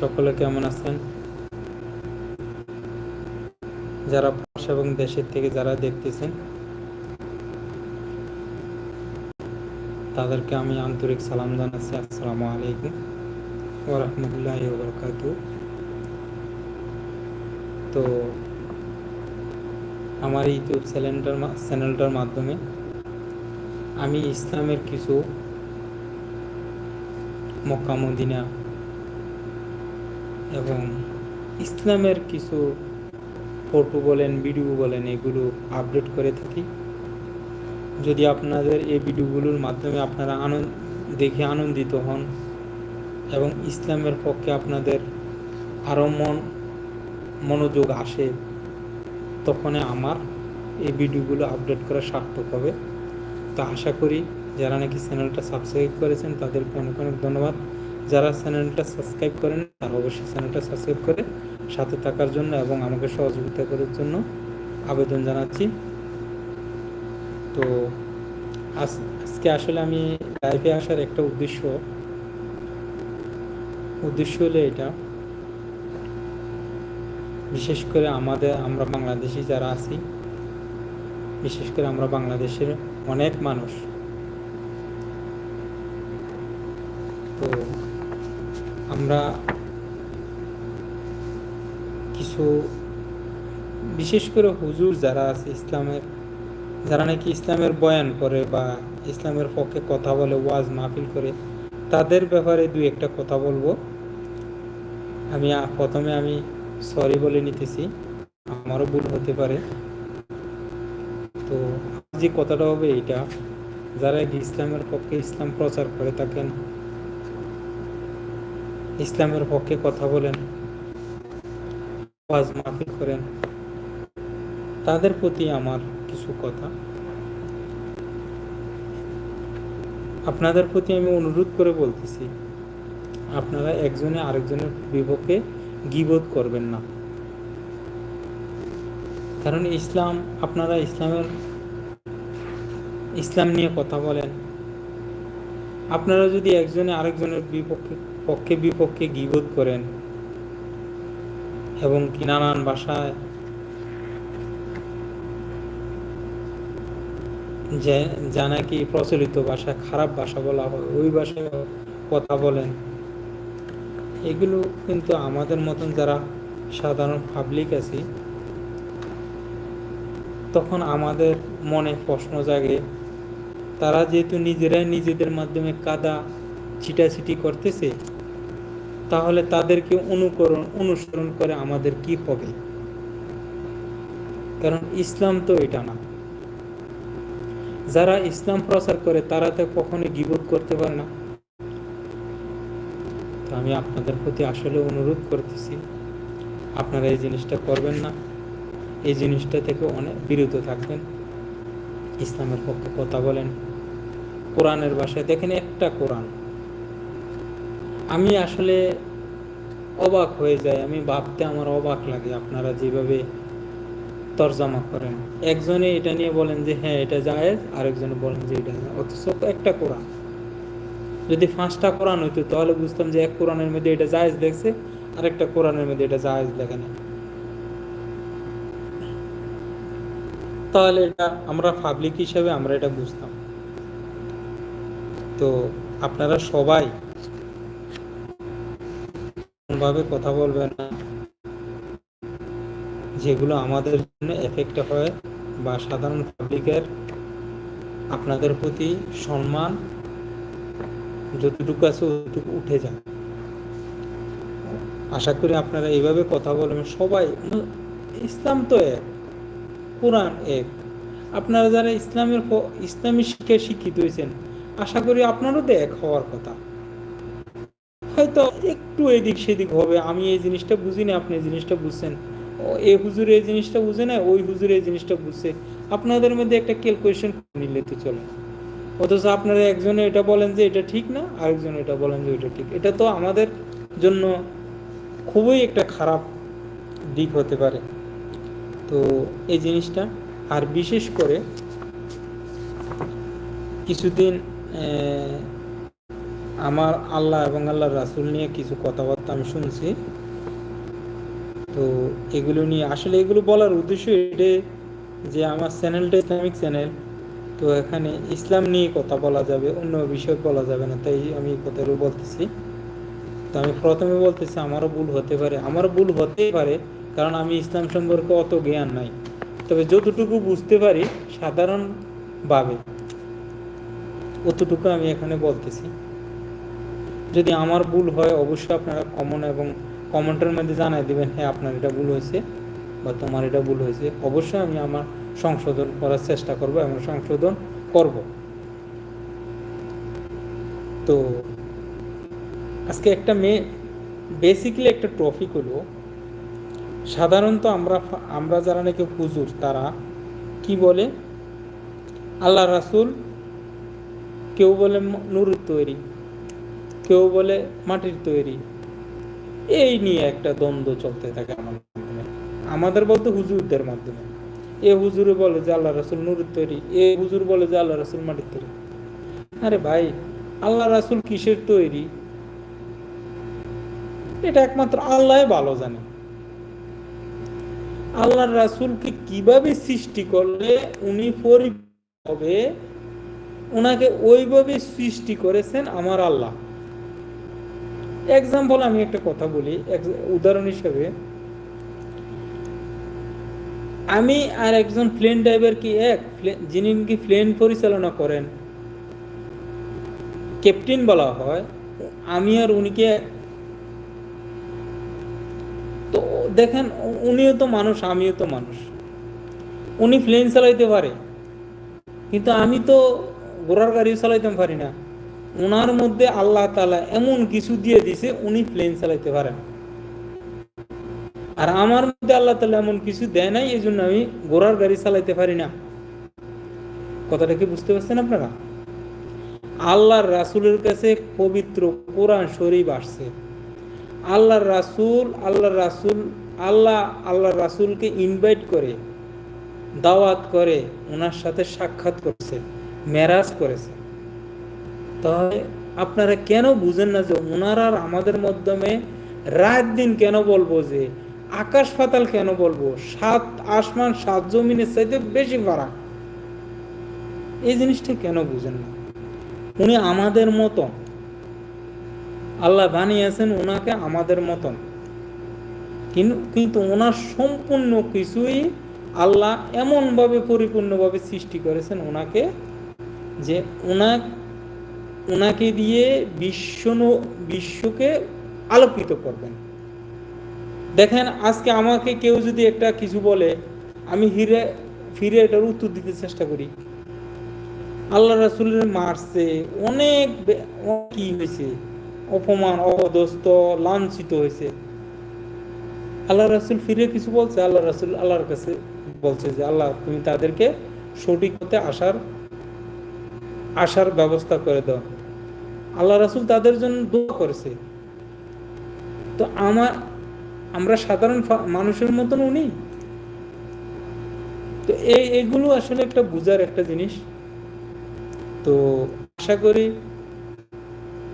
সকলে কেমন আছেন? যারা পাশ এবং দেশের থেকে যারা দেখতেছেন, তাদেরকে আমি আন্তরিক সালাম জানাচ্ছি। আসসালামু আলাইকুম ও রহমতুল্লাহ বরকাত তো, আমার ইউটিউব চ্যানেলটার চ্যানেলটার মাধ্যমে আমি ইসলামের কিছু মক্কা মদিনা এবং ইসলামের কিছু ফটো বলেন ভিডিও বলেন, এগুলো আপডেট করে থাকি। যদি আপনাদের এই ভিডিওগুলোর মাধ্যমে আপনারা আনন্দ, দেখে আনন্দিত হন এবং ইসলামের পক্ষে আপনাদের আরও মন, মনোযোগ আসে তখন আমার এই ভিডিওগুলো আপডেট করা সার্থক হবে। তো আশা করি, যারা নাকি চ্যানেলটা সাবস্ক্রাইব করেছেন, তাদেরকে অনেক অনেক ধন্যবাদ। যারা চ্যানেলটা সাবস্ক্রাইব করেন তারা অবশ্যই চ্যানেলটা সাবস্ক্রাইব করে সাথে থাকার জন্য এবং আমাকে সহযোগিতা করার জন্য আবেদন জানাচ্ছি। তো আজ- আজকে আসলে আমি লাইভে আসার একটা উদ্দেশ্য উদ্দেশ্য হলো এটা। বিশেষ করে আমাদের, আমরা বাংলাদেশি যারা আছি, বিশেষ করে আমরা বাংলাদেশের অনেক মানুষ। তো আমরা কিছু, বিশেষ করে হুজুর যারা আছে ইসলামের, যারা নাকি ইসলামের বয়ান করে বা ইসলামের পক্ষে কথা বলে, ওয়াজ মাহফিল করে, তাদের ব্যাপারে দুই একটা কথা বলব। আমি, প্রথমে আমি সরি বলে নিতেছি, আমারও ভুল হতে পারে। তো যে কথাটা হবে এটা যারা ইসলামের পক্ষে ইসলাম প্রচার করে থাকেন ইসলামের পক্ষে কথা বলেন, ওয়াজ মাহফিল করেন। তাদের প্রতি আমার কিছু কথা। আপনাদের প্রতি আমি অনুরোধ করে বলতেছি, আপনারা একজনে আরেকজনের বিপক্ষে গিবোধ করবেন না। কারণ ইসলাম, আপনারা ইসলামের, ইসলাম নিয়ে কথা বলেন। আপনারা যদি একজনে আরেকজনের বিপক্ষে পক্ষে বিপক্ষে গিবোধ করেন এবং কি নানান ভাষায় যে, যা নাকি প্রচলিত ভাষা খারাপ ভাষা বলা হয়, ওই ভাষায় কথা বলেন। এগুলো কিন্তু আমাদের মতন যারা সাধারণ পাবলিক আছি, তখন আমাদের মনে প্রশ্ন জাগে, তারা যেহেতু নিজেরাই নিজেদের মাধ্যমে কাদা ছিটাছিটি করতেছে তাহলে তাদেরকে অনুকরণ, অনুসরণ করে আমাদের কি হবে? কারণ ইসলাম তো এটা না। যারা ইসলাম প্রচার করে, তারা তো কখনো গিবোধ করতে পারে না। তো আমি আপনাদের প্রতি আসলে অনুরোধ করতেছি, আপনারা এই জিনিসটা করবেন না। এই জিনিসটা থেকে অনেক বিরত থাকবেন। ইসলামের পক্ষে কথা বলেন। কোরআনের ভাষায় দেখেন একটা কোরআন। আমি আসলে অবাক হয়ে যাই, আমি ভাবতে আমার অবাক লাগে আপনারা যেভাবে তরজামা করেন। একজনে এটা নিয়ে বলেন যে হ্যাঁ এটা জায়েজ আরেকজনে বলেন যে, এটা। অথচ একটা কোরআন। যদি পাঁচটা কোরআন হইতো, তাহলে বুঝতাম যে এক কোরআনের মধ্যে এটা জায়েজ দেখছে, আরেকটা কোরআনের মধ্যে এটা জায়েজ দেখে না। তাহলে এটা আমরা পাবলিক হিসাবে আমরা এটা বুঝতাম। তো আপনারা সবাই ভাবে কথা বলবেন না। যেগুলো আমাদের জন্য এফেক্ট হয় বা সাধারণ পাবলিকের আপনাদের প্রতি সম্মান যতটুকু আছে ততটুকু উঠে যায়। আশা করি আপনারা এইভাবে কথা বলবেন। সবাই, ইসলাম তো এক, কোরআন এক। আপনারা যারা ইসলামের ইসলামী শিক্ষায় শিক্ষিত হয়েছেন, আশা করি আপনারও তো এক হওয়ার কথা। হয়তো একটু এদিক সেদিক হবে। আমি এই জিনিসটা বুঝি না আপনি এই জিনিসটা বুঝছেন। এই হুজুরে এই জিনিসটা বুঝে না, ওই হুজুর এই জিনিসটা বুঝছে। আপনাদের মধ্যে একটা ক্যালকুলেশন নিলে তো চলে। অথচ আপনারা একজনে এটা বলেন যে এটা ঠিক না, আরেকজন এটা বলেন যে এটা ঠিক। এটা তো আমাদের জন্য খুবই একটা খারাপ দিক হতে পারে। তো এই জিনিসটা, আর বিশেষ করে কিছুদিন আমার আল্লাহ এবং আল্লাহর রাসুল নিয়ে কিছু কথাবার্তা আমি শুনছি। তো এগুলো নিয়ে আসলে এগুলো বলার উদ্দেশ্য এটাই যে আমার চ্যানেলটা ইসলামিক চ্যানেল। তো এখানে ইসলাম নিয়ে কথা বলা যাবে, অন্য বিষয় বলা যাবে না, তাই আমি কথাগুলো বলতেছি। তো আমি প্রথমে বলতেছি আমারও ভুল হতে পারে, আমারও ভুল হতেই পারে, কারণ আমি ইসলাম সম্পর্কে অত জ্ঞান নাই। তবে যতটুকু বুঝতে পারি সাধারণভাবে, অতটুকু আমি এখানে বলতেছি। যদি আমার ভুল হয়, অবশ্যই আপনারা কমন এবং কমেন্টের মধ্যে জানাই দেবেন হ্যাঁ আপনার এটা ভুল হয়েছে বা তোমার এটা ভুল হয়েছে। অবশ্যই আমি আমার সংশোধন করার চেষ্টা করব এবং সংশোধন করব। তো আজকে একটা মেয়ে বেসিক্যালি একটা টপিক হলো। সাধারণত আমরা আমরা যারা নাকি হুজুর, তারা কি বলে? আল্লাহ রাসুল কেউ বলে নুরুর তৈরি। কেউ বলে মাটির তৈরি। এই নিয়ে একটা দ্বন্দ্ব চলতে থাকে আমাদের আমাদের বলতে হুজুরদের মাধ্যমে। এ হুজুরে বলে যে আল্লাহ রাসুল নুরুর তৈরি, এ হুজুর বলে যে আল্লাহ রাসুল মাটির তৈরি। আরে ভাই, আল্লাহ রাসুল কিসের তৈরি? এটা একমাত্র আল্লাহ ভালো জানে। আল্লাহর রাসুলকে কীভাবে সৃষ্টি করলে উনি হবে ওনাকে ওইভাবে সৃষ্টি করেছেন আমার আল্লাহ। এক্সাম্পল আমি একটা কথা বলি উদাহরণ হিসেবে। আমি আর একজন প্লেন ড্রাইভার কি এক? যিনি কি প্লেন পরিচালনা করেন। ক্যাপ্টেন বলা হয়, আমি আর উনিকে তো দেখেন, উনিও তো মানুষ, আমিও তো মানুষ। উনি প্লেন চালাইতে পারে। কিন্তু আমি তো ঘোড়ার গাড়িও চালাইতে পারি না। ওনার মধ্যে আল্লাহ তালা এমন কিছু দিয়ে দিছে, উনি প্লেন চালাইতে পারেন। আর আমার মধ্যে আল্লাহ তালা এমন কিছু দেয় নাই এই জন্য আমি ঘোড়ার গাড়ি চালাইতে পারি না। কথাটা কি বুঝতে পারছেন আপনারা? আল্লাহর রাসুলের কাছে পবিত্র কোরআন শরীফ আসছে। আল্লাহর রাসুল আল্লাহর রাসুল, আল্লাহ, আল্লাহর রাসুলকে ইনভাইট করে, দাওয়াত করে ওনার সাথে সাক্ষাৎ করছে, মেরাজ করেছে। তাহলে আপনারা কেন বুঝেন না যে ওনারা আমাদের মাধ্যমে রাত দিন কেন বলব যে আকাশ পাতাল কেন বলব? সাত আসমান, সাত জমিনের চাইতে বেশি ফারাক। এই জিনিসটা কেন বুঝেন না? উনি আমাদের মতন। আল্লাহ বানিয়েছেন ওনাকে আমাদের মতন। কিন্তু ওনার সম্পূর্ণ কিছুই আল্লাহ এমনভাবে পরিপূর্ণভাবে সৃষ্টি করেছেন ওনাকে যে ওনা ওনাকে দিয়ে বিশ্ব বিশ্বকে আলোকিত করবেন। দেখেন, আজকে আমাকে কেউ যদি একটা কিছু বলে, আমি হিরে, ফিরে এটার উত্তর দিতে চেষ্টা করি। আল্লাহ রাসুলের মারছে, অনেক কি হয়েছে, অপমান অপদস্ত লাঞ্ছিত হয়েছে। আল্লাহ রাসুল ফিরে কিছু বলছে? আল্লাহ রাসুল আল্লাহর কাছে বলছে যে, আল্লাহ, তুমি তাদেরকে সঠিক হতে আসার আসার ব্যবস্থা করে দাও। আল্লাহ রাসুল তাদের জন্য দোয়া করেছে। তো আমার, আমরা সাধারণ মানুষের মতন উনি? তো এই, এগুলো আসলে একটা বুঝার একটা জিনিস। তো আশা করি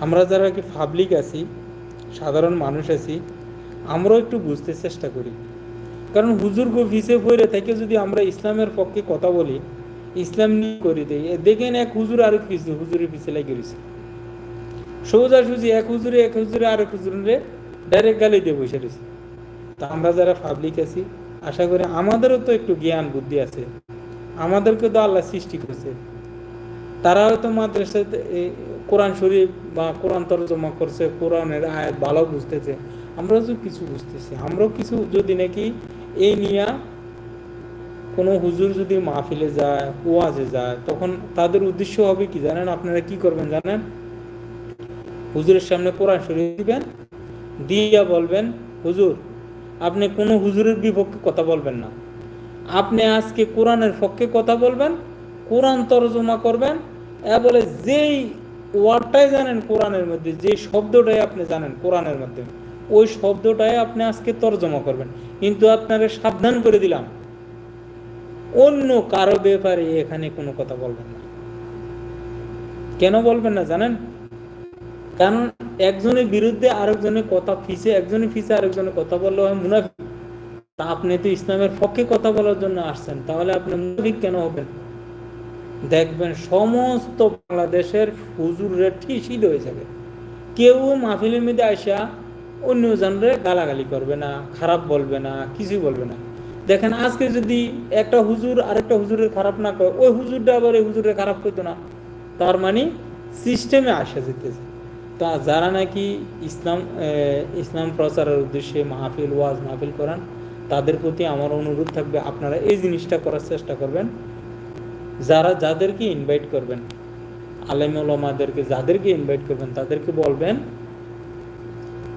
আমরা যারা কি পাবলিক আছি, সাধারণ মানুষ আছি, আমরাও একটু বুঝতে চেষ্টা করি। কারণ হুজুর গো ভিসে পড়ে থেকে যদি আমরা ইসলামের পক্ষে কথা বলি ইসলাম নিয়ে করে দিই। দেখেন এক হুজুর আরেক পিছু হুজুরের পিছিয়ে লেগে রয়েছে। সোজা সুজি, এক হুজুরে এক হুজুরে, আরেক হুজুরে ডাইরেক্ট গালি দিয়ে বসে রয়েছে। তা আমরা যারা পাবলিক আছি, আশা করি আমাদেরও তো একটু জ্ঞান, বুদ্ধি আছে। আমাদেরকে তো আল্লাহ সৃষ্টি করছে। তারা হয়তো মাদ্রাসাতে কোরআন শরীফ বা কোরআন তর্জমা করছে, কোরআনের আয়াত ভালো বুঝতেছে। আমরাও তো কিছু বুঝতেছি। আমরাও কিছু যদি নাকি এই নিয়ে কোনো হুজুর যদি মাহফিলে যায়, ওয়াজে যায়, তখন তাদের উদ্দেশ্য হবে কি জানেন? আপনারা কি করবেন জানেন? হুজুরের সামনে কোরআন শরীফ দিবেন, দিয়া বলবেন, হুজুর, আপনি কোনো হুজুরের বিপক্ষে কথা বলবেন না। আপনি আজকে কোরআনের পক্ষে কথা বলবেন, কোরআন তরজমা করবেন, এ বলে যেই ওয়ার্ডটাই জানেন কোরআনের মধ্যে, যে শব্দটাই আপনি জানেন কোরআনের মধ্যে, ওই শব্দটাই আপনি আজকে তর্জমা করবেন। কিন্তু আপনারা সাবধান করে দিলাম অন্য কারও ব্যাপারে এখানে কোনো কথা বলবেন না। কেন বলবেন না জানেন? কারণ একজনের বিরুদ্ধে আরেকজনের কথা ফিসে, একজনের ফিসে আরেকজনের কথা বললে হয় মুনাফিক। তা আপনি তো ইসলামের পক্ষে কথা বলার জন্য আসছেন, তাহলে আপনি মুনাফিক কেন হবেন? দেখবেন সমস্ত বাংলাদেশের হুজুরের শীত হয়ে যাবে। কেউ মাহফিলের মধ্যে আসা অন্য জনরে গালাগালি করবে না, খারাপ বলবে না, কিছুই বলবে না। দেখেন, আজকে যদি একটা হুজুর আরেকটা হুজুরের খারাপ না করে, ওই হুজুরটা আবার ওই হুজুরের খারাপ করতো না। তার মানে সিস্টেমে আসা যেতেছে। তা যারা নাকি ইসলাম ইসলাম প্রচারের উদ্দেশ্যে মাহফিল, ওয়াজ মাহফিল করান, তাদের প্রতি আমার অনুরোধ থাকবে, আপনারা এই জিনিসটা করার চেষ্টা করবেন। যারা, যাদেরকে ইনভাইট করবেন, আলেম ওলামাদেরকে যাদেরকে ইনভাইট করবেন, তাদেরকে বলবেন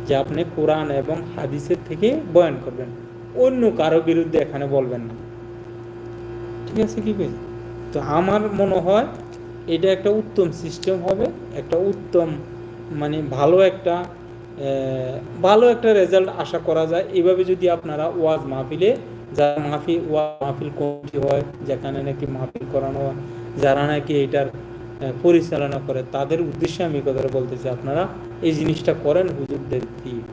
যে আপনি কোরআন এবং হাদিসের থেকে বয়ান করবেন। অন্য কারও বিরুদ্ধে এখানে বলবেন না। ঠিক আছে কি বুঝলি তো আমার মনে হয় এটা একটা উত্তম সিস্টেম হবে, একটা উত্তম মানে ভালো একটা ভালো একটা রেজাল্ট আশা করা যায়। এভাবে যদি আপনারা ওয়াজ মাহফিলে, যারা মাহফিল, ওয়াজ মাহফিল কমিটি হয়, যেখানে নাকি মাহফিল করানো হয়, যারা নাকি এটার পরিচালনা করে, তাদের উদ্দেশ্যে আমি কথাটা বলতেছি, আপনারা এই জিনিসটা করেন হুজুরদের দিয়ে।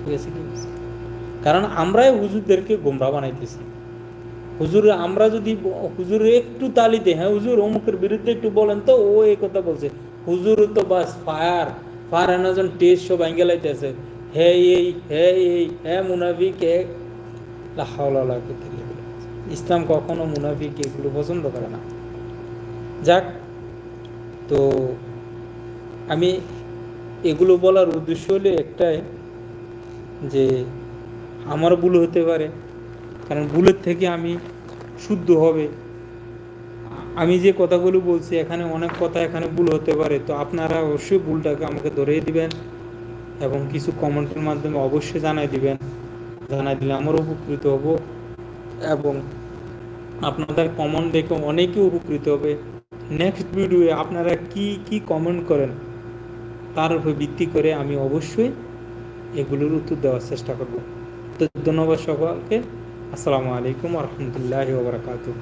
ঠিক আছে কি? কারণ আমরাই হুজুরদেরকে গোমরা বানাইতেছি। হুজুর, আমরা যদি হুজুর একটু তালি দেই হ্যাঁ হুজুর, অমুকের বিরুদ্ধে একটু বলেন তো, ও এই কথা বলছে। হুজুর তো বাস ফায়ার ফায়ার এনাজন টেস্ট সব অ্যাঙ্গেলাইতেছে হে এই হে এই, হে মুনাফিক হে। ইসলাম কখনো মুনাফিক এগুলো পছন্দ করে না। যাক, তো আমি এগুলো বলার উদ্দেশ্য হলে একটাই যে আমার ভুল হতে পারে। কারণ ভুলের থেকে আমি শুদ্ধ হবে। আমি যে কথাগুলো বলছি, এখানে অনেক কথা এখানে ভুল হতে পারে। তো আপনারা অবশ্যই ভুলটাকে আমাকে ধরিয়ে দিবেন এবং কিছু কমেন্টের মাধ্যমে অবশ্যই জানাই দিবেন। জানাই দিলে আমারও উপকৃত হব এবং আপনাদের কমেন্ট দেখে অনেকেই উপকৃত হবে। নেক্সট ভিডিওয়ে আপনারা কি কি কমেন্ট করেন, তার উপর ভিত্তি করে আমি অবশ্যই এগুলোর উত্তর দেওয়ার চেষ্টা করব। তো ধন্যবাদ সকলকে। আসসালামু আলাইকুম রহমতুল্লাহ ওবরাকাতুহ